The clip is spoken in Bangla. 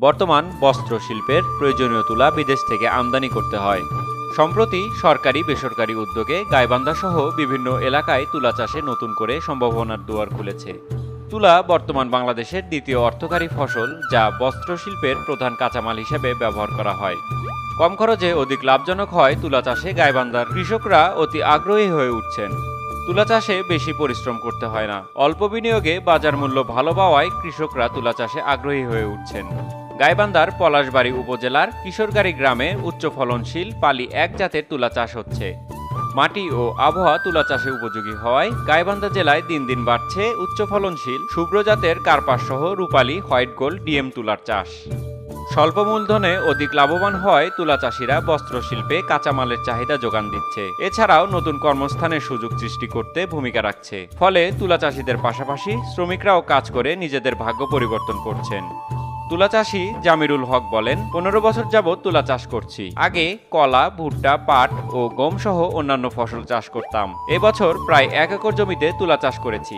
বর্তমান বস্ত্র শিল্পের প্রয়োজনীয় তুলা বিদেশ থেকে আমদানি করতে হয়। সম্প্রতি সরকারি বেসরকারি উদ্যোগে গাইবান্ধা সহ বিভিন্ন এলাকায় তুলা চাষে নতুন করে সম্ভাবনার দুয়ার খুলেছে। তুলা বর্তমান বাংলাদেশের দ্বিতীয় অর্থকারী ফসল যা বস্ত্র শিল্পের প্রধান কাঁচামাল হিসেবে ব্যবহার করা হয়। কম খরচে অধিক লাভজনক হয় তুলা চাষে গাইবান্ধার কৃষকরা অতি আগ্রহী হয়ে উঠছেন। তুলা চাষে বেশি পরিশ্রম করতে হয় না। অল্প বিনিয়োগে বাজার মূল্য ভালো পাওয়ায় কৃষকরা তুলা চাষে আগ্রহী হয়ে উঠছেন। গাইবান্ধার পলাশবাড়ি উপজেলার কিশোরগাড়ি গ্রামে উচ্চ ফলনশীল পালি এক জাতের তুলা চাষ হচ্ছে। মাটি ও আবহাওয়া তুলা চাষে উপযোগী হওয়ায় গাইবান্ধা জেলায় দিন দিন বাড়ছে উচ্চ ফলনশীল শুভ্র জাতের কার্পাস সহ রূপালী হোয়াইট গোল্ড ডিএম তুলার চাষ। স্বল্প মূলধনে অধিক লাভবান হয় তুলা চাষিরা বস্ত্র শিল্পে কাঁচামালের চাহিদা যোগান দিচ্ছে। এছাড়াও নতুন কর্মস্থানের সুযোগ সৃষ্টি করতে ভূমিকা রাখছে। ফলে তুলা চাষিদের পাশাপাশি শ্রমিকরাও কাজ করে নিজেদের ভাগ্য পরিবর্তন করছেন। তুলা চাষি জামিরুল হক বলেন, পনেরো বছর যাবৎ তুলা চাষ করছি। আগে কলা, ভুট্টা, পাট ও গম সহ অন্যান্য ফসল চাষ করতাম। এবছর প্রায় এক একর জমিতে তুলা চাষ করেছি।